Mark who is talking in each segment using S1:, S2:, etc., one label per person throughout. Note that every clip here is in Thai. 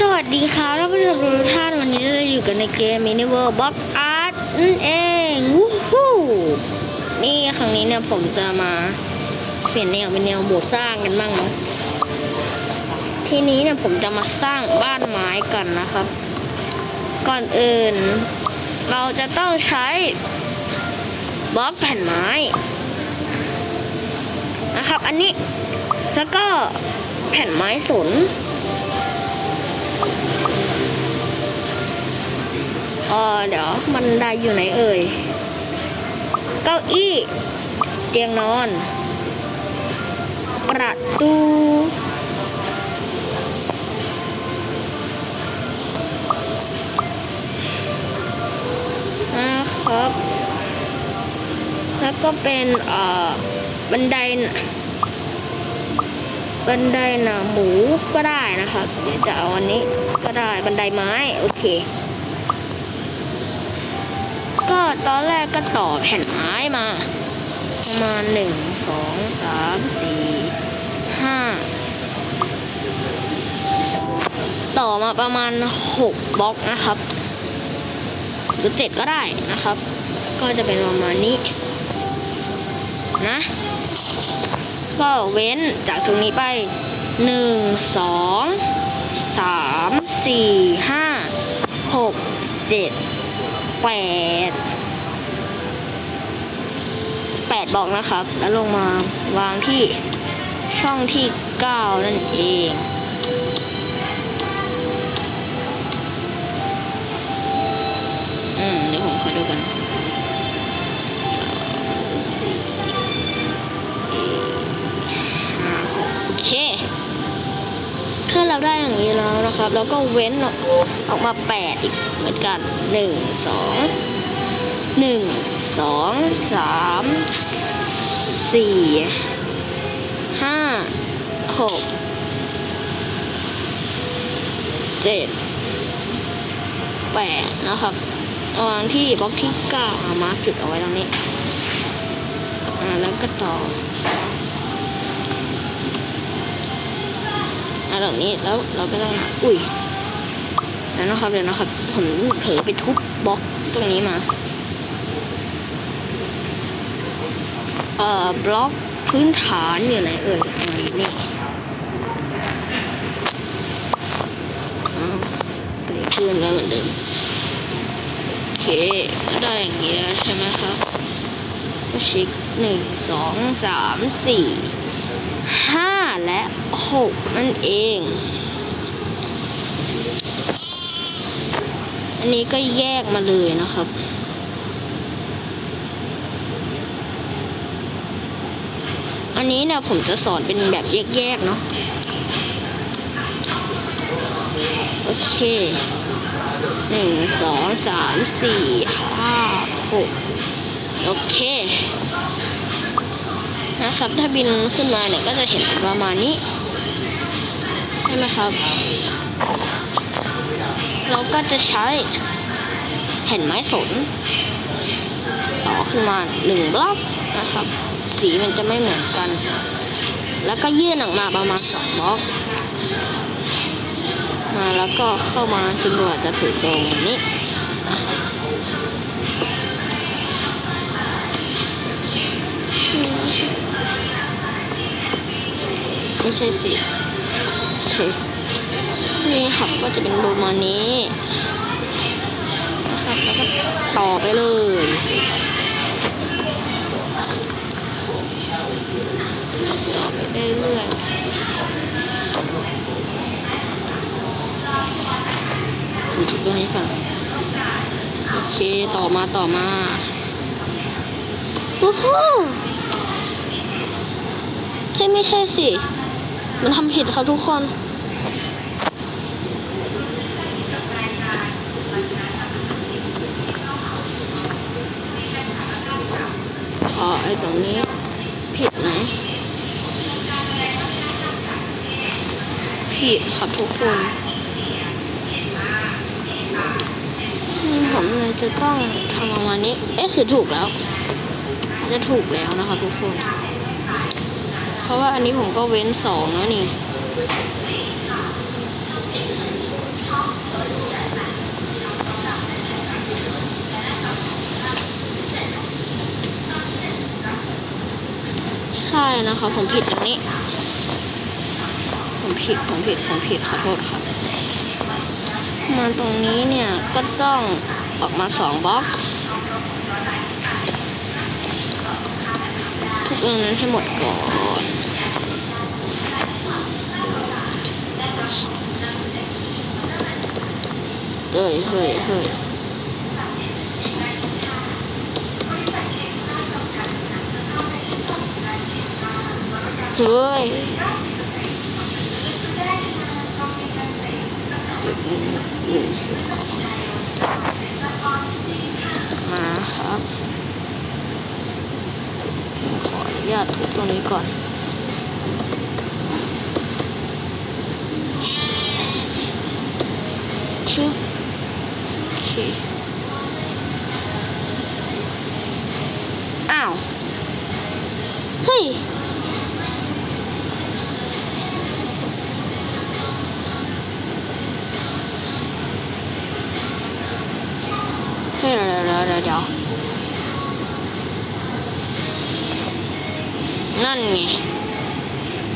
S1: สวัสดีครับท่านผู้ชมทุกท่านวันนี้เราอยู่กันในเกม Mini World Box Art นั่นเองวู้ฮู้นี่ครั้งนี้เนี่ยผมจะมาเปลี่ยนแนวเป็นแนวโบสถ์สร้างกันบ้างเนาะทีนี้เนี่ยผมจะมาสร้างบ้านไม้กันนะครับ ก่อนอื่น เราจะต้องใช้บล็อกแผ่นไม้นะครับ อันนี้แล้วก็แผ่นไม้สน เออเดี๋ยวมันไดอยู่ไหนเอ่ย เก้าอี้ เตียงนอน ประตู นะครับ แล้วก็เป็นเอ่อบันไดบันไดหนาหมูก็ได้นะครับเดี๋ยวจะเอาอันนี้ก็ได้บันไดไม้ โอเค ก็ตอนแรกก็ต่อแผ่นไม้มา ประมาณหนึ่งสองสามสี่ห้าต่อมาประมาณหกบล็อกนะครับ หรือเจ็ดก็ได้นะครับ ก็จะเป็นประมาณนี้นะ ก็เว้นจากตรงนี้ไปหนึ่งสองสามสี่ห้าหกเจ็ด แปดแปดบอกนะครับ แล้วลงมาวางที่ช่องที่เก้านั่นเองอืมเดี๋ยวผมขอดูกัน ถ้าเราได้อย่างนี้แล้วนะครับแล้วก็เว้นออกมาแปดอีกเหมือนกันหนึ่งสองหนึ่งสองสามสี่ห้าหกเจ็ดแปดนะครับวางที่บล็อกที่เก้าเอามาจุดเอาไว้ตรงนี้ อ่า แล้วก็ต่อ อะตรงนี้แล้วเราก็ต้องอุ้ยแล้วนะครับเดี๋ยวนะครับ ผมเผลอไปทุบบล็อกตรงนี้มา เอ่อบล็อกพื้นฐานอยู่ไหนเอ่ยอ่านี่อ้าวใส่คืนแล้วเหมือนเดิม โอเคได้อย่างนี้แล้วใช่ไหมครับก็ช็คหนึ่งสองสามสี่ ห้าและหกนั่นเอง อันนี้ก็แยกมาเลยนะครับอันนี้เนี่ยผมจะสอนเป็นแบบแยก ๆ เนาะโอเคหนึ่งสองสามสี่ห้าหกโอเค นะครับ ถ้าบินขึ้นมาเนี่ยก็จะเห็นประมาณนี้ใช่ไหมครับ เราก็จะใช้แผ่นไม้สนต่อขึ้นมาหนึ่งบล็อกนะครับ สีมันจะไม่เหมือนกัน แล้วก็ยื่นออกมาประมาณสองบล็อกมาแล้วก็เข้ามาจนกว่าจะถึงตรงนี้ ไม่ใช่สิใช่นี่ครับก็จะเป็นระมานี้นะครับแล้วก็ต่อไปเลยต่อไปเรื่อยๆดูจุดตรงนี้ก่อนโอเคต่อมาต่อมาวู้ฮู้เฮ้ไม่ใช่สิ มันทำผิดครับทุกคนอ๋อไอ้ตรงนี้ผิดไหมผิดครับทุกคนอืมผมเลยจะต้องทำประมาณนี้ เอ๊ะคือถูกแล้ว จะถูกแล้วนะคะทุกคน เพราะว่าอันนี้ผมก็เว้นสองแล้วนี่ ใช่นะคะผมผิดตรงนี้ ผมผิด ผมผิด ผมผิดขอโทษครับ มาตรงนี้เนี่ยก็ต้องออกมาสองบล็อกทุกอันนั้นให้หมดก่อน เอ้ยเฮ้ยเฮ้ยเฮ้ยจุดหนึ่งหนึ่งสองมาครับขออนุญาตทุบตรงนี้ก่อนชึบโอ อ้าว เฮ้ย เฮ้ยเดี๋ยวเดี๋ยวเดี๋ยวเดี๋ยวนั่นไง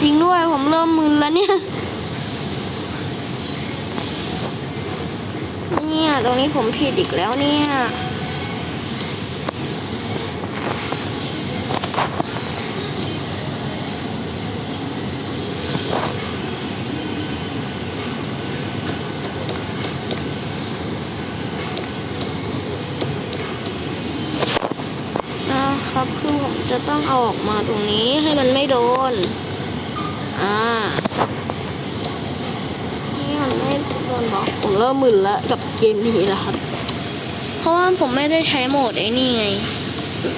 S1: จริงด้วยผมเริ่มมึนแล้วเนี่ย เนี่ย ตรงนี้ผมผิดอีกแล้วเนี่ยนะครับคือผมจะต้องเอาออกมาตรงนี้ให้มันไม่โดน อ่า นี่มันไม่โดนบล็อกผม เริ่มมึนแล้วกับเกมนี้แล้วครับ เพราะว่าผมไม่ได้ใช้โหมดไอ้นี่ไง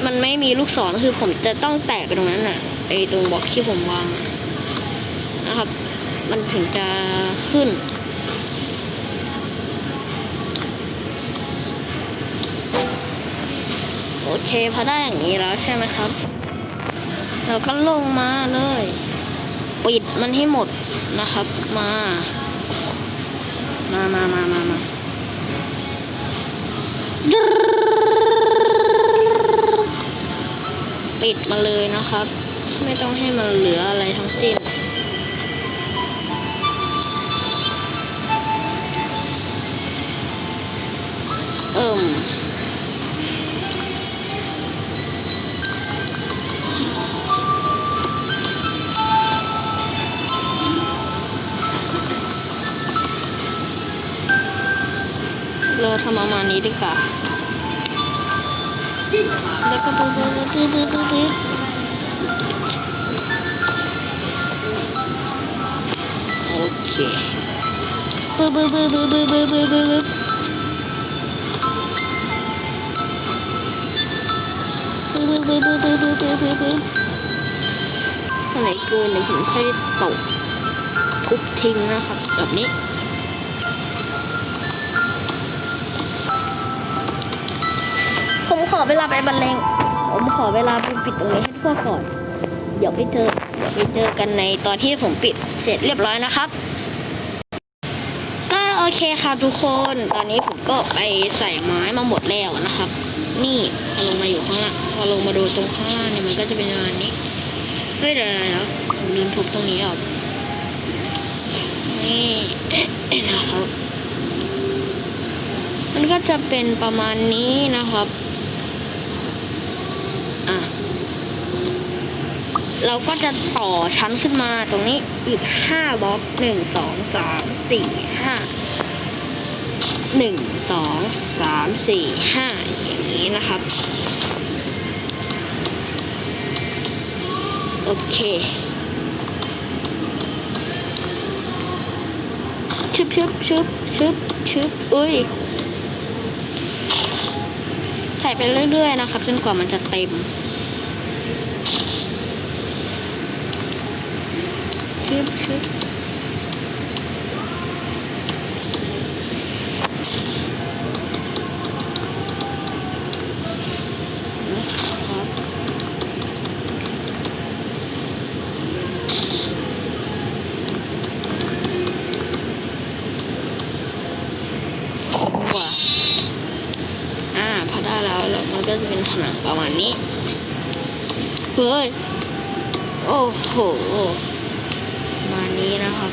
S1: มันไม่มีลูกศรคือผมจะต้องแตะไปตรงนั้นน่ะไอ้ตรงบล็อกที่ผมวางนะครับ มันถึงจะขึ้นโอเคพอได้อย่างนี้แล้วใช่ไหมครับ เราก็ลงมาเลย ปิดมันให้หมดนะครับมา มามามามามาปิดมาเลยนะครับ ไม่ต้องให้มันเหลืออะไรทั้งสิ้น ประมาณนี้ดีกว่าแล้วก็ปุ๊บปุ๊บปุ๊บปุ๊บปุ๊บปุ๊บโอเคปุ๊บปุ๊บปุ๊บปุ๊บปุ๊บปุ๊บปุ๊บปุ๊บปุ๊บปุ๊บปุ๊บปุ๊บปุ๊บปุ๊บบปุ๊บอันไหนเกินเดี๋ยวผมค่อยตกทุบทิ้งนะครับแบบนี้ ขอเวลาไปบรรเลงผมขอเวลาไปปิดตรงนี้ให้ทั่วก่อน เดี๋ยวไปเจอเดี๋ยวไปเจอกันในตอนที่ผมปิดเสร็จเรียบร้อยนะครับ ก็โอเคครับทุกคนตอนนี้ผมก็ไปใส่ไม้มาหมดแล้วนะครับ นี่พอลงมาอยู่ข้างล่างพอลงมาดูตรงข้างล่างเนี่ยมันก็จะเป็นประมาณนี้เฮ้ยเดี๋ยวๆๆผมลืมทุบตรงนี้ออกนี่นะครับ มันก็จะเป็นประมาณนี้นะครับ อะ เราก็จะต่อชั้นขึ้นมาตรงนี้อีกห้าบล็อกหนึ่งสองสามสี่ห้าหนึ่งสองสามสี่ห้าอย่างนี้นะครับ โอเคชึบชึบชึบชึบชึบอุ้ย ส่ไปเรื่อย ๆ นะครับ จนกว่ามันจะเต็มชึบชึบนะครับว่า อ่าพอได้แล้วแล้วมันก็จะเป็นผนังประมาณนี้เฮ้ยโอ้โหมานี้นะครับ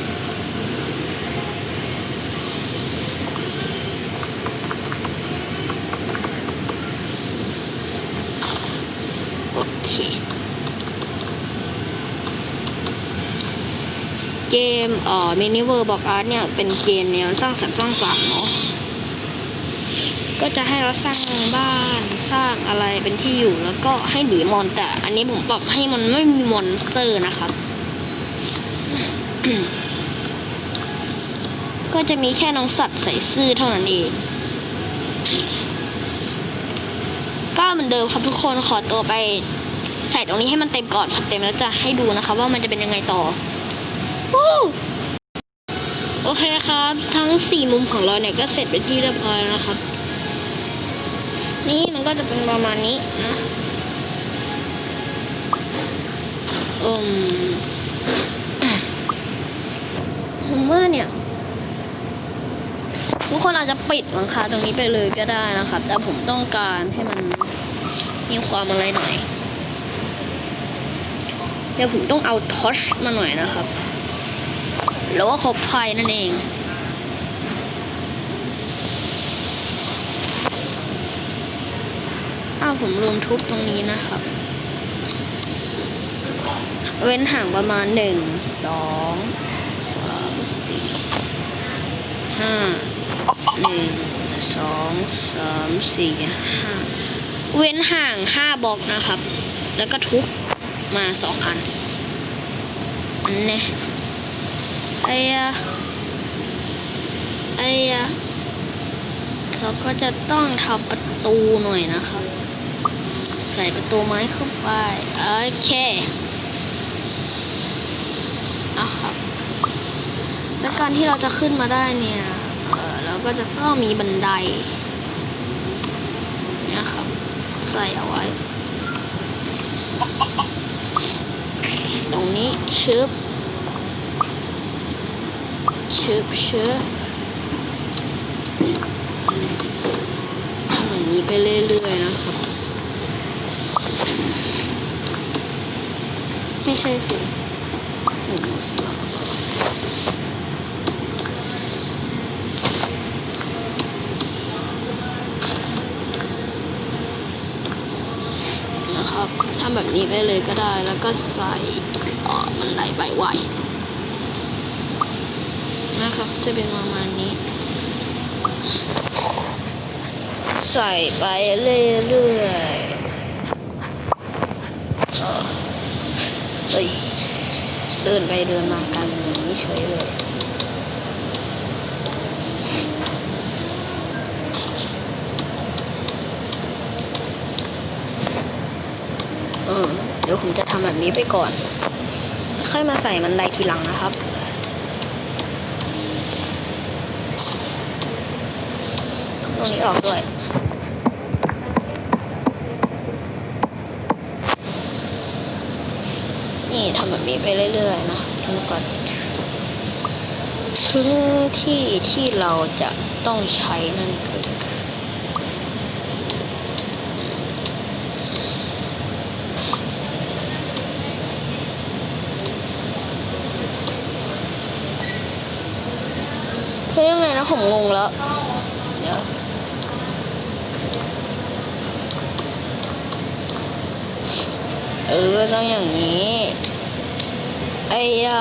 S1: โอเคเกมเอ่อมินิเวอร์บอกอาร์ตเนี่ย เป็นเกมแนวสร้างสรรค์สร้างสรรค์เนาะ ก็จะให้เราสร้างบ้านสร้างอะไรเป็นที่อยู่แล้วก็ให้หนีมอนแต่อันนี้ผมปรับให้มันไม่มีมอนสเตอร์นะครับ ก็จะมีแค่น้องสัตว์ใส่ซื่อเท่านั้นเองก็เหมือนเดิมครับทุกคนขอตัวไปใส่ตรงนี้ให้มันเต็มก่อนพอเต็มแล้วจะให้ดูนะคะ ว่ามันจะเป็นยังไงต่อโอเคครับ ทั้งสี่มุมของเราเนี่ยก็เสร็จเป็นที่เรียบร้อยแล้วนะครับ นี่มันก็จะเป็นประมาณนี้นะอืมผมว่าเนี่ยทุกคนอาจจะปิดหลังคาตรงนี้ไปเลยก็ได้นะครับ แต่ผมต้องการให้มันมีความอะไรหน่อย เดี๋ยวผมต้องเอาทอชมาหน่อยนะครับแล้วว่าคบไฟนั่นเอง อ้าวผมลืมทุบตรงนี้นะครับ เว้นห่างประมาณหนึ่งสองสามสี่ห้าหนึ่งสองสามสี่ห้าเว้นห่างห้าบล็อกนะครับ แล้วก็ทุบมาสองอันอันนี้ไอ้ยะไอ้ยะเราก็จะต้องทำประตูหน่อยนะครับ ใส่ประตูไม้เข้าไป โอเคเอาครับแล้วการที่เราจะขึ้นมาได้เนี่ยเออเราก็จะต้องมีบันไดเนี่ยครับ ใส่เอาไว้ ตรงนี้ชึบชึบชึบทำอย่างนี้ไปเรื่อยๆนะครับ ไม่ใช่สินนะครับทำแบบนี้ไปเลยก็ได้แล้วก็ใส่ออมันไหลใบไหวนะครับ จะเป็นประมาณนี้ ใส่ไปเรื่อยๆเอ่อเอ้ย เดินไปเดินมากันอย่างนี้เฉยเลยเออเดี๋ยวผมจะทำแบบนี้ไปก่อนค่อยมาใส่มันไดทีหลังนะครับตรงนี้ออกด้วย นี่ทำแบนี้ไปเรื่อยๆนะจนกว่าจะถึงที่ที่เราจะต้องใช้นั่นคือคือยังไงนะผมงงแล้ว เดี๋ยวเออต้องอย่างนี้ ไอ้ยะ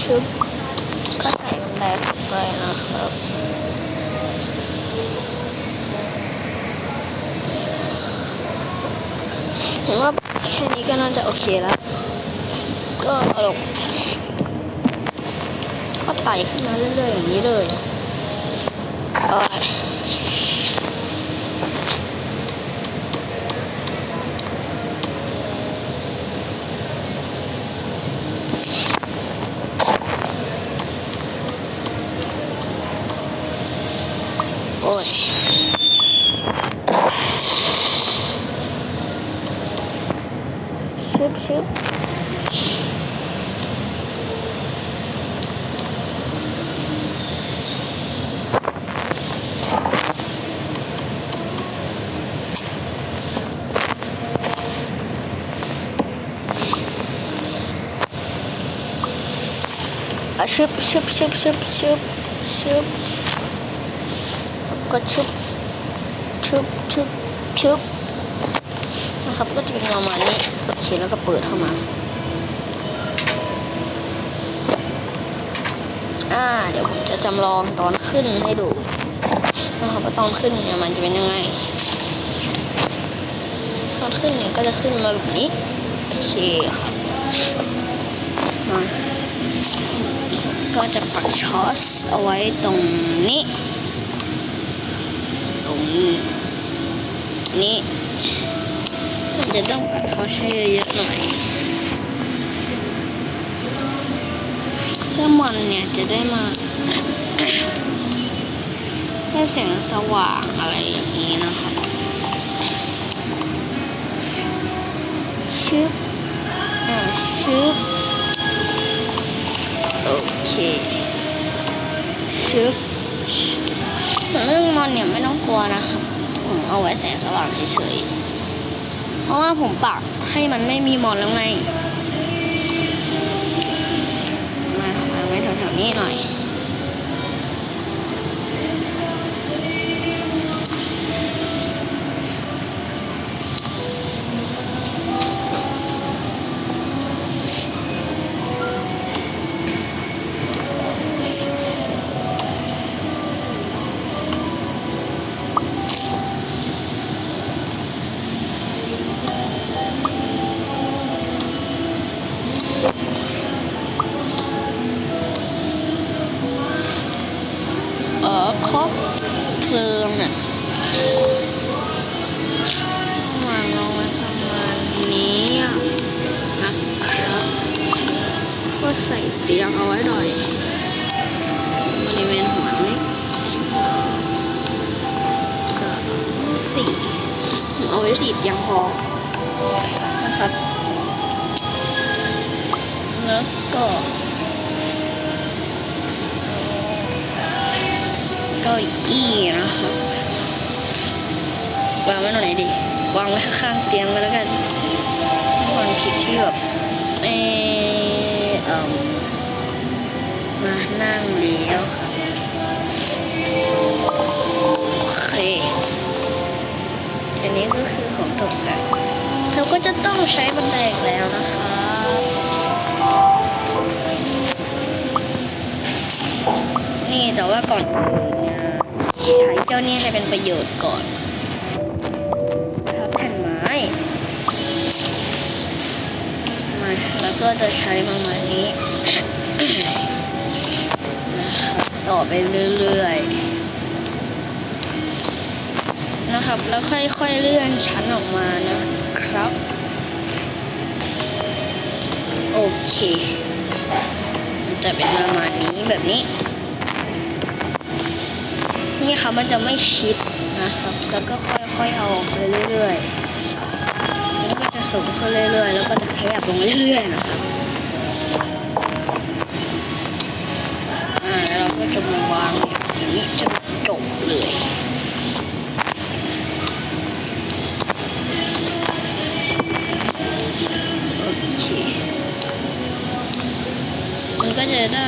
S1: ชุบก็ใส่บันไดเข้าไปนะครับผมว่าแค่นี้ก็น่าจะโอเคแล้ว ก็เอาลงก็ไต่ขึ้นมาเรื่อยๆอย่างนี้เลย เอ้ยโอ้ย ชึบชึบ อะชึบชึบชึบชึบชึบชึบก็ชึบชึบชึบชึบนะครับก็จะเป็นประมาณนี้โอเคแล้วก็เปิดเข้ามาอ่าเดี๋ยวผมจะจำลองตอนขึ้นให้ดูนะครับว่าตอนขึ้นเนี่ยมันจะเป็นยังไงตอนขึ้นเนี่ยก็จะขึ้นมาแบบนี้โอเคครับมา ก็จะปักช็อตเอาไว้ตรงนี้ ตรงนี้ผมจะต้องปักช็อตให้เยอะๆหน่อยเพื่อมันเนี่ยจะได้มาได้แสงสว่างอะไรอย่างนี้นะคะชึบอ่าชึบ เคชึบเรื่องมอนเนี่ยไม่ต้องกลัวนะครับผมเอาไว้แสงสว่างเฉยๆ เพราะว่าผมปักให้มันไม่มีมอนแล้วไง มาไว้แถวๆนี้หน่อย วางไว้ตรงไหนดี วางไว้ข้างๆเตียงไปแล้วกันความคิดที่แบบเออเอิ่มานั่งแล้วครับโอเคอันนี้ก็คือของตกแต่งเราก็จะต้องใช้บันไดอีกแล้วนะครับนี่แต่ว่าก่อนอื่นใช้เจ้านี่ให้เป็นประโยชน์ก่อน ก็จะใช้ประมาณนี้นะครับต่อไปเรื่อยๆ นะครับ แล้วค่อยๆเลื่อนชั้นออกมานะครับ โอเค จะเป็นประมาณนี้แบบนี้ นี่ค่ะมันจะไม่ชิดนะครับ แล้วก็ค่อยๆเอาออกไปเรื่อยๆ สูงขึ้นเรื่อยๆ แล้วก็จะขยับลงเรื่อยๆนะครับอ่าแล้วเราก็จะมาวางอย่างนี้จนจบเลยโอเคมันก็จะได้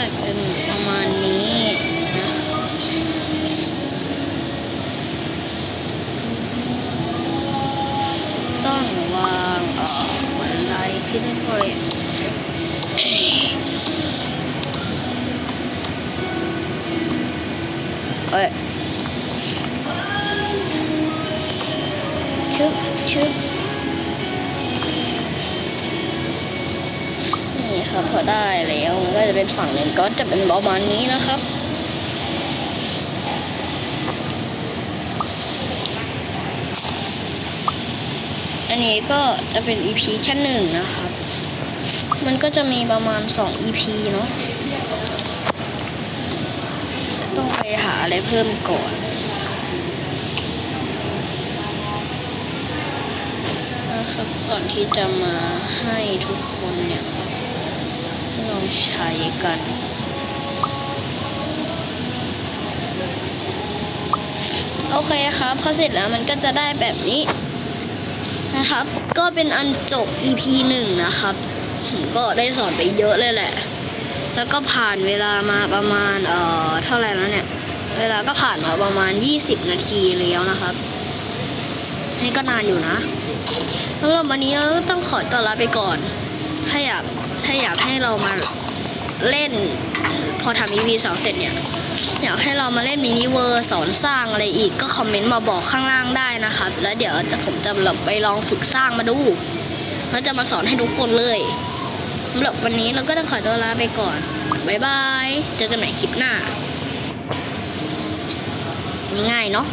S1: เป็นประมาณนี้นะครับ อันนี้ก็จะเป็น EP แค่หนึ่งนะครับ มันก็จะมีประมาณ 2 EP เนาะต้องไปหาอะไรเพิ่มก่อนนะครับก่อนที่จะมาให้ทุกคนเนี่ยลองใช้กัน โอเคครับพอเสร็จแล้วมันก็จะได้แบบนี้นะครับ ก็เป็นอันจบ EP หนึ่งนะครับผมก็ได้สอนไปเยอะเลยแหละ แล้วก็ผ่านเวลามาประมาณ เอ่อ เท่าไหร่แล้วเนี่ย เวลาก็ผ่านมาประมาณ 20 นาทีแล้วนะครับนี่ก็นานอยู่นะสำหรับวันนี้เราต้องขอตัวลาไปก่อน ถ้าอยากถ้าอยากให้เรามาเล่น พอทำ EP สองเสร็จเนี่ย อยากให้เรามาเล่นมินิเวอร์สอนสร้างอะไรอีกก็คอมเมนต์มาบอกข้างล่างได้นะครับ แล้วเดี๋ยวจะผมจะไปลองฝึกสร้างมาดูแล้วจะมาสอนให้ทุกคนเลยสำหรับวันนี้เราก็ต้องขอตัวลาไปก่อนบายบาย เจอกันใหม่คลิปหน้าง่ายเนาะ